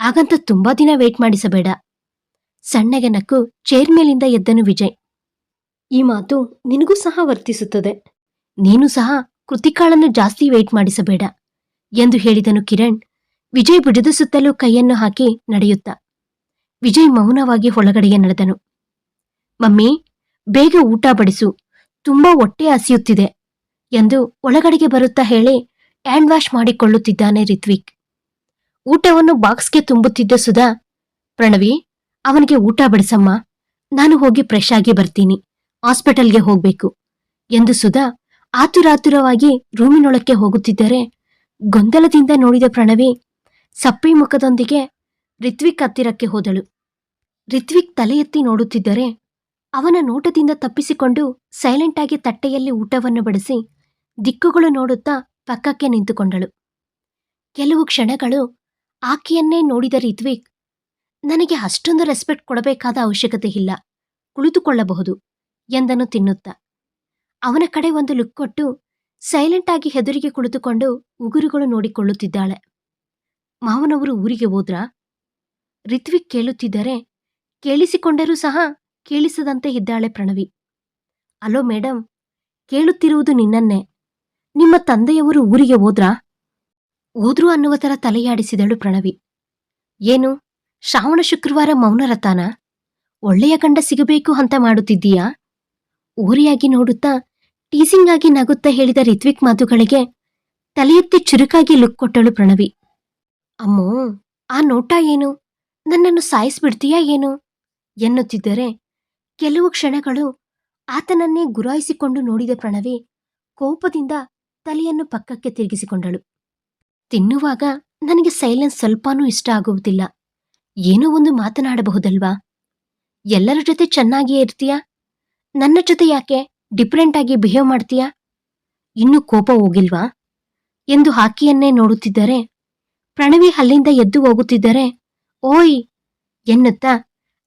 ಹಾಗಂತ ತುಂಬಾ ದಿನ ವೇಟ್ ಮಾಡಿಸಬೇಡ. ಸಣ್ಣಗೆ ನಕ್ಕು ಚೇರ್ ಮೇಲಿಂದ ಎದ್ದನು ವಿಜಯ್. ಈ ಮಾತು ನಿನಗೂ ಸಹ ವರ್ತಿಸುತ್ತದೆ. ನೀನು ಸಹ ಕೃತಿಕಾಳನ್ನು ಜಾಸ್ತಿ ವೇಟ್ ಮಾಡಿಸಬೇಡ ಎಂದು ಹೇಳಿದನು ಕಿರಣ್. ವಿಜಯ್ ಬಿಡದ ಸುತ್ತಲೂ ಕೈಯನ್ನು ಹಾಕಿ ನಡೆಯುತ್ತ. ವಿಜಯ್ ಮೌನವಾಗಿ ಒಳಗಡೆಗೆ ನಡೆದನು. ಮಮ್ಮಿ, ಬೇಗ ಊಟ ಬಡಿಸು. ತುಂಬಾ ಹೊಟ್ಟೆ ಹಸಿಯುತ್ತಿದೆ ಎಂದು ಒಳಗಡೆಗೆ ಬರುತ್ತಾ ಹೇಳಿ ಹ್ಯಾಂಡ್ ವಾಶ್ ಮಾಡಿಕೊಳ್ಳುತ್ತಿದ್ದಾನೆ ರಿತ್ವಿಕ್. ಊಟವನ್ನು ಬಾಕ್ಸ್ಗೆ ತುಂಬುತ್ತಿದ್ದ ಸುಧಾ, ಪ್ರಣವಿ ಅವನಿಗೆ ಊಟ ಬಡಿಸಮ್ಮ. ನಾನು ಹೋಗಿ ಫ್ರೆಶ್ ಆಗಿ ಬರ್ತೀನಿ. ಹಾಸ್ಪಿಟಲ್ಗೆ ಹೋಗ್ಬೇಕು. ಎಂದು ಸುಧಾ ಆತುರಾತುರವಾಗಿ ರೂಮಿನೊಳಕ್ಕೆ ಹೋಗುತ್ತಿದ್ದರೆ ಗೊಂದಲದಿಂದ ನೋಡಿದ ಪ್ರಣವಿ ಸಪ್ಪಿ ಮುಖದೊಂದಿಗೆ ರಿತ್ವಿಕ್ ಹತ್ತಿರಕ್ಕೆ ಹೋದಳು. ರಿತ್ವಿಕ್ ತಲೆ ಎತ್ತಿ ನೋಡುತ್ತಿದ್ದರೆ ಅವನ ನೋಟದಿಂದ ತಪ್ಪಿಸಿಕೊಂಡು ಸೈಲೆಂಟ್ ಆಗಿ ತಟ್ಟೆಯಲ್ಲಿ ಊಟವನ್ನು ಬಡಿಸಿ ದಿಕ್ಕುಗಳು ನೋಡುತ್ತಾ ಪಕ್ಕಕ್ಕೆ ನಿಂತುಕೊಂಡಳು. ಕೆಲವು ಕ್ಷಣಗಳು ಆಕೆಯನ್ನೇ ನೋಡಿದ ರಿತ್ವಿಕ್ ನನಗೆ ಅಷ್ಟೊಂದು ರೆಸ್ಪೆಕ್ಟ್ ಕೊಡಬೇಕಾದ ಅವಶ್ಯಕತೆ ಇಲ್ಲ. ಕುಳಿತುಕೊಳ್ಳಬಹುದು ಎಂದನು ತಿನ್ನುತ್ತಾ. ಅವನ ಕಡೆ ಒಂದು ಲುಕ್ ಕೊಟ್ಟು ಸೈಲೆಂಟ್ ಆಗಿ ಹೆದರಿಗೆ ಕುಳಿತುಕೊಂಡು ಉಗುರುಗಳು ನೋಡಿಕೊಳ್ಳುತ್ತಿದ್ದಾಳೆ. ಮಾವನವರು ಊರಿಗೆ ಹೋದ್ರಾ? ರಿತ್ವಿಕ್ ಕೇಳುತ್ತಿದ್ದರೆ ಕೇಳಿಸಿಕೊಂಡರೂ ಸಹ ಕೇಳಿಸದಂತೆ ಇದ್ದಾಳೆ ಪ್ರಣವಿ. ಅಲೋ ಮೇಡಮ್ ಕೇಳುತ್ತಿರುವುದು ನಿನ್ನನ್ನೇ. ನಿಮ್ಮ ತಂದೆಯವರು ಊರಿಗೆ ಹೋದ್ರಾ? ಹೋದ್ರು ಅನ್ನುವ ಥರ ತಲೆಯಾಡಿಸಿದಳು ಪ್ರಣವಿ. ಏನು? ಶ್ರಾವಣ ಶುಕ್ರವಾರ ಮೌನರಥಾನ? ಒಳ್ಳೆಯ ಗಂಡ ಸಿಗಬೇಕು ಅಂತ ಮಾಡುತ್ತಿದ್ದೀಯಾ? ಊರಿಯಾಗಿ ನೋಡುತ್ತಾ ಟೀಸಿಂಗ್ ಆಗಿ ನಗುತ್ತಾ ಹೇಳಿದ ರಿತ್ವಿಕ್ ಮಾತುಗಳಿಗೆ ತಲೆಯೆತ್ತಿ ಚುರುಕಾಗಿ ಲುಕ್ ಕೊಟ್ಟಳು ಪ್ರಣವಿ. ಅಮ್ಮೋ, ಆ ನೋಟ ಏನು? ನನ್ನನ್ನು ಸಾಯಿಸ್ಬಿಡ್ತೀಯಾ ಏನು? ಎನ್ನುತ್ತಿದ್ದರೆ ಕೆಲವು ಕ್ಷಣಗಳು ಆತನನ್ನೇ ಗುರಾಯಿಸಿಕೊಂಡು ನೋಡಿದ ಪ್ರಣವಿ ಕೋಪದಿಂದ ತಲೆಯನ್ನು ಪಕ್ಕಕ್ಕೆ ತಿರುಗಿಸಿಕೊಂಡಳು. ತಿನ್ನುವಾಗ ನನಗೆ ಸೈಲೆನ್ಸ್ ಸ್ವಲ್ಪನೂ ಇಷ್ಟ ಆಗುವುದಿಲ್ಲ. ಏನೋ ಒಂದು ಮಾತನಾಡಬಹುದಲ್ವಾ? ಎಲ್ಲರ ಜೊತೆ ಚೆನ್ನಾಗಿಯೇ ಇರ್ತೀಯಾ? ನನ್ನ ಜೊತೆ ಯಾಕೆ ಡಿಫ್ರೆಂಟ್ ಆಗಿ ಬಿಹೇವ್ ಮಾಡ್ತೀಯಾ? ಇನ್ನೂ ಕೋಪ ಹೋಗಿಲ್ವಾ? ಎಂದು ಹಾಕಿಯನ್ನೇ ನೋಡುತ್ತಿದ್ದರೆ, ಪ್ರಣವಿ ಅಲ್ಲಿಂದ ಎದ್ದು ಹೋಗುತ್ತಿದ್ದರೆ, ಓಯ್! ಎನ್ನುತ್ತಾ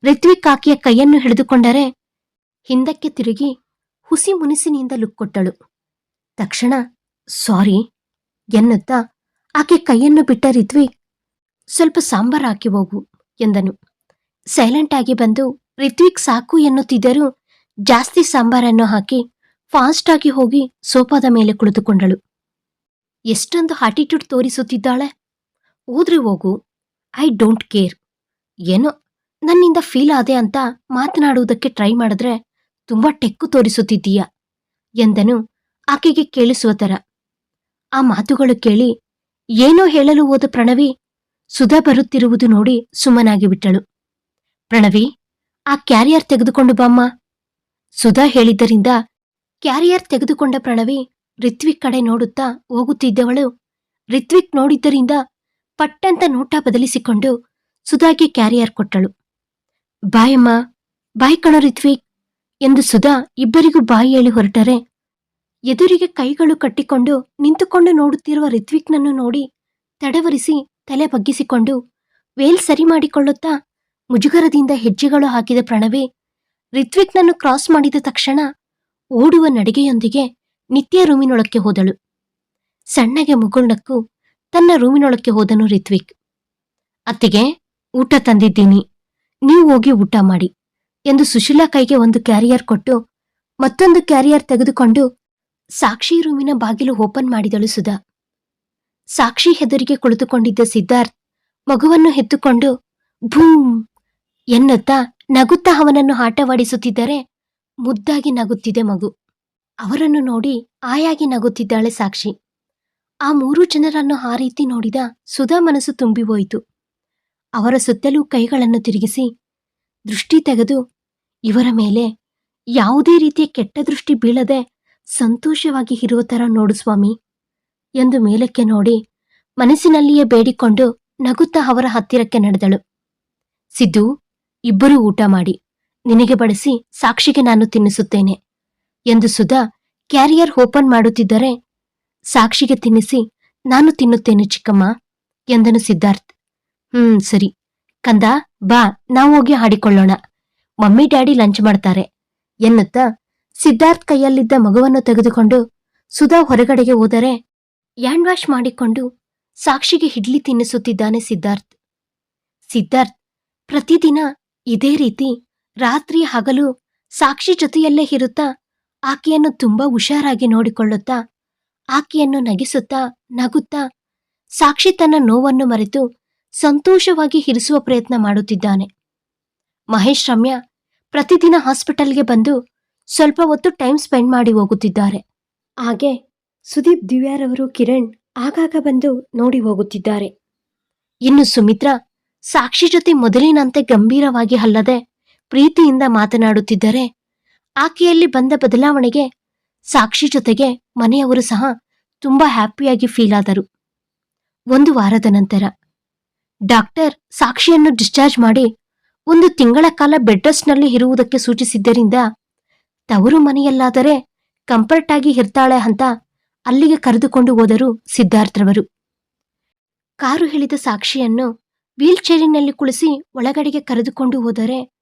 ರಿತ್ವಿಕ್ ಆಕೆಯ ಕೈಯನ್ನು ಹಿಡಿದುಕೊಂಡರೆ ಹಿಂದಕ್ಕೆ ತಿರುಗಿ ಹುಸಿ ಮುನಿಸಿನಿಂದ ಲುಕ್ ಕೊಟ್ಟಳು. ತಕ್ಷಣ, ಸಾರಿ ಎನ್ನುತ್ತಾ ಆಕೆ ಕೈಯನ್ನು ಬಿಟ್ಟ ರಿತ್ವಿಕ್ ಸ್ವಲ್ಪ ಸಾಂಬಾರ್ ಹಾಕಿ ಹೋಗು. ಎಂದನು. ಸೈಲೆಂಟ್ ಆಗಿ ಬಂದು ರಿತ್ವಿಕ್ ಸಾಕು ಎನ್ನುತ್ತಿದ್ದರೂ ಜಾಸ್ತಿ ಸಾಂಬಾರನ್ನು ಹಾಕಿ ಫಾಸ್ಟ್ ಆಗಿ ಹೋಗಿ ಸೋಫಾದ ಮೇಲೆ ಕುಳಿತುಕೊಂಡಳು. ಎಷ್ಟೊಂದು ಆಟಿಟ್ಯೂಡ್ ತೋರಿಸುತ್ತಿದ್ದಾಳೆ. ಹೋದ್ರೆ ಹೋಗು. I don't care. ಏನೋ ನನ್ನಿಂದ ಫೀಲ್ ಆದೆ ಅಂತ ಮಾತನಾಡುವುದಕ್ಕೆ ಟ್ರೈ ಮಾಡಿದ್ರೆ ತುಂಬಾ ಟೆಕ್ಕು ತೋರಿಸುತ್ತಿದ್ದೀಯ ಎಂದನು ಆಕೆಗೆ ಕೇಳಿಸುವ ಥರ. ಆ ಮಾತುಗಳು ಕೇಳಿ ಏನೋ ಹೇಳಲು ಹೋದ ಪ್ರಣವಿ ಸುಧಾ ಬರುತ್ತಿರುವುದು ನೋಡಿ ಸುಮ್ಮನಾಗಿ ಬಿಟ್ಟಳು. ಪ್ರಣವಿ, ಆ ಕ್ಯಾರಿಯರ್ ತೆಗೆದುಕೊಂಡು ಬಾಮ್ಮ ಸುಧಾ ಹೇಳಿದ್ದರಿಂದ, ಕ್ಯಾರಿಯರ್ ತೆಗೆದುಕೊಂಡ ಪ್ರಣವಿ ರಿತ್ವಿಕ್ ಕಡೆ ನೋಡುತ್ತಾ ಹೋಗುತ್ತಿದ್ದವಳು. ರಿತ್ವಿಕ್ ನೋಡಿದ್ದರಿಂದ ಪಟ್ಟಂತ ನೋಟ ಬದಲಿಸಿಕೊಂಡು ಸುಧಾಗೆ ಕ್ಯಾರಿಯರ್ ಕೊಟ್ಟಳು. ಬಾಯಮ್ಮ ಬಾಯ್ ಕಣ ರಿತ್ವಿಕ್ ಎಂದು ಸುಧಾ ಇಬ್ಬರಿಗೂ ಬಾಯಿ ಹೇಳಿ ಹೊರಟರೆ. ಎದುರಿಗೆ ಕೈಗಳು ಕಟ್ಟಿಕೊಂಡು ನಿಂತುಕೊಂಡು ನೋಡುತ್ತಿರುವ ರಿತ್ವಿಕ್ನನ್ನು ನೋಡಿ ತಡವರಿಸಿ ತಲೆ ಬಗ್ಗಿಸಿಕೊಂಡು ವೇಲ್ ಸರಿ ಮಾಡಿಕೊಳ್ಳುತ್ತಾ ಮುಜುಗರದಿಂದ ಹೆಜ್ಜೆಗಳು ಹಾಕಿದ ಪ್ರಣವೇ ರಿತ್ವಿಕ್ನನ್ನು ಕ್ರಾಸ್ ಮಾಡಿದ ತಕ್ಷಣ ಓಡುವ ನಡಿಗೆಯೊಂದಿಗೆ ನಿತ್ಯ ರೂಮಿನೊಳಕ್ಕೆ ಹೋದಳು. ಸಣ್ಣಗೆ ಮುಗುಳ್ನಕ್ಕು ತನ್ನ ರೂಮಿನೊಳಕ್ಕೆ ಹೋದನು ರಿತ್ವಿಕ್ ಅತ್ತಿಗೆ, ಊಟ ತಂದಿದ್ದೀನಿ. ನೀವು ಹೋಗಿ ಊಟ ಮಾಡಿ ಎಂದು ಸುಶೀಲಾ ಕೈಗೆ ಒಂದು ಕ್ಯಾರಿಯರ್ ಕೊಟ್ಟು ಮತ್ತೊಂದು ಕ್ಯಾರಿಯರ್ ತೆಗೆದುಕೊಂಡು ಸಾಕ್ಷಿ ರೂಮಿನ ಬಾಗಿಲು ಓಪನ್ ಮಾಡಿದಳು ಸುಧಾ. ಸಾಕ್ಷಿ ಹೆದರಿಗೆ ಕುಳಿತುಕೊಂಡಿದ್ದ ಸಿದ್ಧಾರ್ಥ್ ಮಗುವನ್ನು ಹೆತ್ತುಕೊಂಡು ಭೂಮ್ ಎನ್ನುತ್ತಾ ನಗುತ್ತಾ ಅವನನ್ನು ಆಟವಾಡಿಸುತ್ತಿದ್ದರೆ ಮುದ್ದಾಗಿ ನಗುತ್ತಿದೆ ಮಗು. ಅವರನ್ನು ನೋಡಿ ಆಯಾಗಿ ನಗುತ್ತಿದ್ದಾಳೆ ಸಾಕ್ಷಿ. ಆ ಮೂರು ಜನರನ್ನು ಆ ರೀತಿ ನೋಡಿದ ಸುಧಾ ಮನಸ್ಸು ತುಂಬಿ ಹೋಯಿತು. ಅವರ ಸುತ್ತಲೂ ಕೈಗಳನ್ನು ತಿರುಗಿಸಿ ದೃಷ್ಟಿ ತೆಗೆದು ಇವರ ಮೇಲೆ ಯಾವುದೇ ರೀತಿಯ ಕೆಟ್ಟ ದೃಷ್ಟಿ ಬೀಳದೆ ಸಂತೋಷವಾಗಿ ಇರುವ ಥರ ನೋಡು ಸ್ವಾಮಿ. ಎಂದು ಮೇಲಕ್ಕೆ ನೋಡಿ ಮನಸ್ಸಿನಲ್ಲಿಯೇ ಬೇಡಿಕೊಂಡು ನಗುತ್ತಾ ಅವರ ಹತ್ತಿರಕ್ಕೆ ನಡೆದಳು. ಸಿದ್ದು, ಇಬ್ಬರೂ ಊಟ ಮಾಡಿ, ನಿನಗೆ ಬಳಸಿ ಸಾಕ್ಷಿಗೆ ನಾನು ತಿನ್ನಿಸುತ್ತೇನೆ ಎಂದು ಸುಧಾ ಕ್ಯಾರಿಯರ್ ಓಪನ್ ಮಾಡುತ್ತಿದ್ದರೆ ಸಾಕ್ಷಿಗೆ ತಿನ್ನಿಸಿ ನಾನು ತಿನ್ನುತ್ತೇನೆ ಚಿಕ್ಕಮ್ಮ ಎಂದನು ಸಿದ್ಧಾರ್ಥ್. ಹ್ಮ್, ಸರಿ. ಕಂದ, ಬಾ, ನಾವು ಹೋಗಿ ಹಾಡಿಕೊಳ್ಳೋಣ ಮಮ್ಮಿ, ಡ್ಯಾಡಿ ಲಂಚ್ ಮಾಡ್ತಾರೆ ಎನ್ನುತ್ತಾ ಸಿದ್ಧಾರ್ಥ್ ಕೈಯಲ್ಲಿದ್ದ ಮಗುವನ್ನು ತೆಗೆದುಕೊಂಡು ಸುಧಾ ಹೊರಗಡೆಗೆ ಹೋದರೆ ಹ್ಯಾಂಡ್ ವಾಶ್ ಮಾಡಿಕೊಂಡು ಸಾಕ್ಷಿಗೆ ಹಿಡ್ಲಿ ತಿನ್ನಿಸುತ್ತಿದ್ದಾನೆ ಸಿದ್ಧಾರ್ಥ್. ಸಿದ್ಧಾರ್ಥ್, ಪ್ರತಿದಿನ ಇದೇ ರೀತಿ ರಾತ್ರಿ ಹಗಲು ಸಾಕ್ಷಿ ಜೊತೆಯಲ್ಲೇ ಇರುತ್ತಾ ಆಕೆಯನ್ನು ತುಂಬಾ ಹುಷಾರಾಗಿ ನೋಡಿಕೊಳ್ಳುತ್ತಾ ಆಕೆಯನ್ನು ನಗಿಸುತ್ತಾ ನಗುತ್ತಾ ಸಾಕ್ಷಿ ತನ್ನ ನೋವನ್ನು ಮರೆತು ಸಂತೋಷವಾಗಿ ಇರಿಸುವ ಪ್ರಯತ್ನ ಮಾಡುತ್ತಿದ್ದಾನೆ. ಮಹೇಶ್ ರಮ್ಯಾ ಪ್ರತಿದಿನ ಹಾಸ್ಪಿಟಲ್ಗೆ ಬಂದು ಸ್ವಲ್ಪ ಹೊತ್ತು ಟೈಮ್ ಸ್ಪೆಂಡ್ ಮಾಡಿ ಹೋಗುತ್ತಿದ್ದಾರೆ. ಹಾಗೆ ಸುದೀಪ್ ದಿವ್ಯಾರವರು ಕಿರಣ್ ಆಗಾಗ ಬಂದು ನೋಡಿ ಹೋಗುತ್ತಿದ್ದಾರೆ. ಇನ್ನು ಸುಮಿತ್ರಾ ಸಾಕ್ಷಿ ಜೊತೆ ಮೊದಲಿನಂತೆ ಗಂಭೀರವಾಗಿ ಅಲ್ಲದೆ ಪ್ರೀತಿಯಿಂದ ಮಾತನಾಡುತ್ತಿದ್ದರೆ ಆಕೆಯಲ್ಲಿ ಬಂದ ಬದಲಾವಣೆಗೆ ಸಾಕ್ಷಿ ಜೊತೆಗೆ ಮನೆಯವರು ಸಹ ತುಂಬಾ ಹ್ಯಾಪಿಯಾಗಿ ಫೀಲ್ ಆದರು. ಒಂದು ವಾರದ ನಂತರ ಡಾಕ್ಟರ್ ಸಾಕ್ಷಿಯನ್ನು ಡಿಸ್ಚಾರ್ಜ್ ಮಾಡಿ ಒಂದು ತಿಂಗಳ ಕಾಲ ಬೆಡ್ ರೆಸ್ಟ್ನಲ್ಲಿ ಇರುವುದಕ್ಕೆ ಸೂಚಿಸಿದ್ದರಿಂದ ತವರು ಮನೆಯಲ್ಲಾದರೆ ಕಂಫರ್ಟ್ ಆಗಿ ಇರ್ತಾಳೆ ಅಂತ ಅಲ್ಲಿಗೆ ಕರೆದುಕೊಂಡು ಹೋದರು ಸಿದ್ಧಾರ್ಥರವರು. ಕಾರು ಹೇಳಿದ ಸಾಕ್ಷಿಯನ್ನು ವೀಲ್ ಚೇರಿನಲ್ಲಿ ಕುಳಿಸಿ ಒಳಗಡೆಗೆ ಕರೆದುಕೊಂಡು ಹೋದರೆ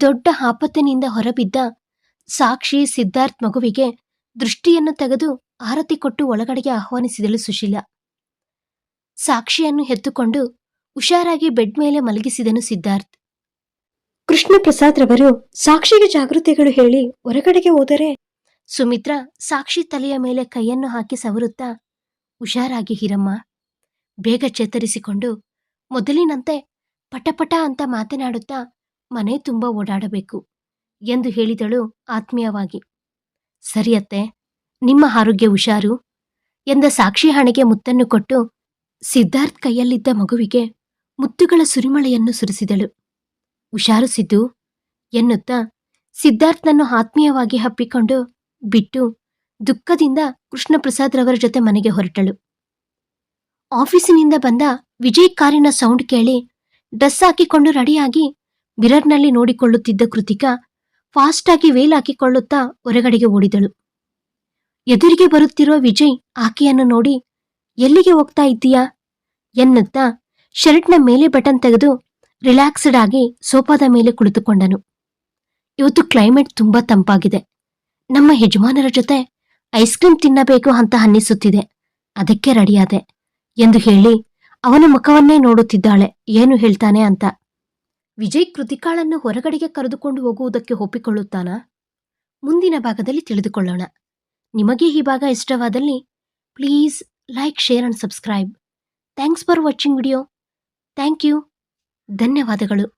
ದೊಡ್ಡ ಆಪತ್ತಿನಿಂದ ಹೊರಬಿದ್ದ ಸಾಕ್ಷಿ ಸಿದ್ಧಾರ್ಥ್ ಮಗುವಿಗೆ ದೃಷ್ಟಿಯನ್ನು ತೆಗೆದು ಆರತಿ ಕೊಟ್ಟು ಒಳಗಡೆಗೆ ಆಹ್ವಾನಿಸಿದಳು ಸುಶೀಲ. ಸಾಕ್ಷಿಯನ್ನು ಎತ್ತುಕೊಂಡು ಹುಷಾರಾಗಿ ಬೆಡ್ ಮೇಲೆ ಮಲಗಿಸಿದನು ಸಿದ್ಧಾರ್ಥ್. ಕೃಷ್ಣ ಪ್ರಸಾದ್ ರವರು ಸಾಕ್ಷಿಗೆ ಜಾಗೃತಿಗಳು ಹೇಳಿ ಹೊರಗಡೆಗೆ ಹೋದರೆ ಸುಮಿತ್ರ ಸಾಕ್ಷಿ ತಲೆಯ ಮೇಲೆ ಕೈಯನ್ನು ಹಾಕಿ ಸವರುತ್ತಾ, ಹುಷಾರಾಗಿ ಹಿರಮ್ಮ. ಬೇಗ ಚೇತರಿಸಿಕೊಂಡು ಮೊದಲಿನಂತೆ ಪಟಪಟ ಅಂತ ಮಾತನಾಡುತ್ತಾ ಮನೆ ತುಂಬ ಓಡಾಡಬೇಕು, ಎಂದು ಹೇಳಿದಳು ಆತ್ಮೀಯವಾಗಿ. ಸರಿಯತ್ತೆ ನಿಮ್ಮ ಆರೋಗ್ಯ ಹುಷಾರು, ಎಂದ ಸಾಕ್ಷಿ ಹಣೆಗೆ ಮುತ್ತನ್ನು ಕೊಟ್ಟು ಸಿದ್ಧಾರ್ಥ್ ಕೈಯಲ್ಲಿದ್ದ ಮಗುವಿಗೆ ಮುತ್ತುಗಳ ಸುರಿಮಳೆಯನ್ನು ಸುರಿಸಿದಳು. ಹುಷಾರು ಸಿದ್ದು, ಎನ್ನುತ್ತಾ ಸಿದ್ಧಾರ್ಥ್ನನ್ನು ಆತ್ಮೀಯವಾಗಿ ಹಪ್ಪಿಕೊಂಡು ಬಿಟ್ಟು ದುಃಖದಿಂದ ಕೃಷ್ಣಪ್ರಸಾದ್ ರವರ ಜೊತೆ ಮನೆಗೆ ಹೊರಟಳು. ಆಫೀಸಿನಿಂದ ಬಂದ ವಿಜಯ್ ಕಾರಿನ ಸೌಂಡ್ ಕೇಳಿ ಡ್ರೆಸ್ ಹಾಕಿಕೊಂಡು ರೆಡಿಯಾಗಿ ಮಿರರ್ನಲ್ಲಿ ನೋಡಿಕೊಳ್ಳುತ್ತಿದ್ದ ಕೃತಿಕಾ ಫಾಸ್ಟಾಗಿ ವೇಲ್ ಹಾಕಿಕೊಳ್ಳುತ್ತಾ ಹೊರಗಡೆಗೆ ಓಡಿದಳು. ಎದುರಿಗೆ ಬರುತ್ತಿರುವ ವಿಜಯ್ ಆಕೆಯನ್ನು ನೋಡಿ, ಎಲ್ಲಿಗೆ ಹೋಗ್ತಾ ಇದ್ದೀಯಾ? ಎನ್ನುತ್ತಾ ಶರ್ಟ್ನ ಮೇಲೆ ಬಟನ್ ತೆಗೆದು ರಿಲ್ಯಾಕ್ಸ್ಡ್ ಆಗಿ ಸೋಫಾದ ಮೇಲೆ ಕುಳಿತುಕೊಂಡನು. ಇವತ್ತು ಕ್ಲೈಮೇಟ್ ತುಂಬಾ ತಂಪಾಗಿದೆ. ನಮ್ಮ ಯಜಮಾನರ ಜೊತೆ ಐಸ್ ಕ್ರೀಮ್ ತಿನ್ನಬೇಕು ಅಂತ ಅನ್ನಿಸುತ್ತಿದೆ. ಅದಕ್ಕೆ ರೆಡಿಯಾದೆ. ಎಂದು ಹೇಳಿ ಅವನ ಮುಖವನ್ನೇ ನೋಡುತ್ತಿದ್ದಾಳೆ. ಏನು ಹೇಳ್ತಾನೆ ಅಂತ. ವಿಜಯ್ ಕೃತಿಕಾಳನ್ನು ಹೊರಗಡೆಗೆ ಕರೆದುಕೊಂಡು ಹೋಗುವುದಕ್ಕೆ ಒಪ್ಪಿಕೊಳ್ಳುತ್ತಾನಾ? ಮುಂದಿನ ಭಾಗದಲ್ಲಿ ತಿಳಿದುಕೊಳ್ಳೋಣ. ನಿಮಗೆ ಈ ಭಾಗ ಇಷ್ಟವಾದಲ್ಲಿ please like share and subscribe thanks for watching video thank you ಧನ್ಯವಾದಗಳು.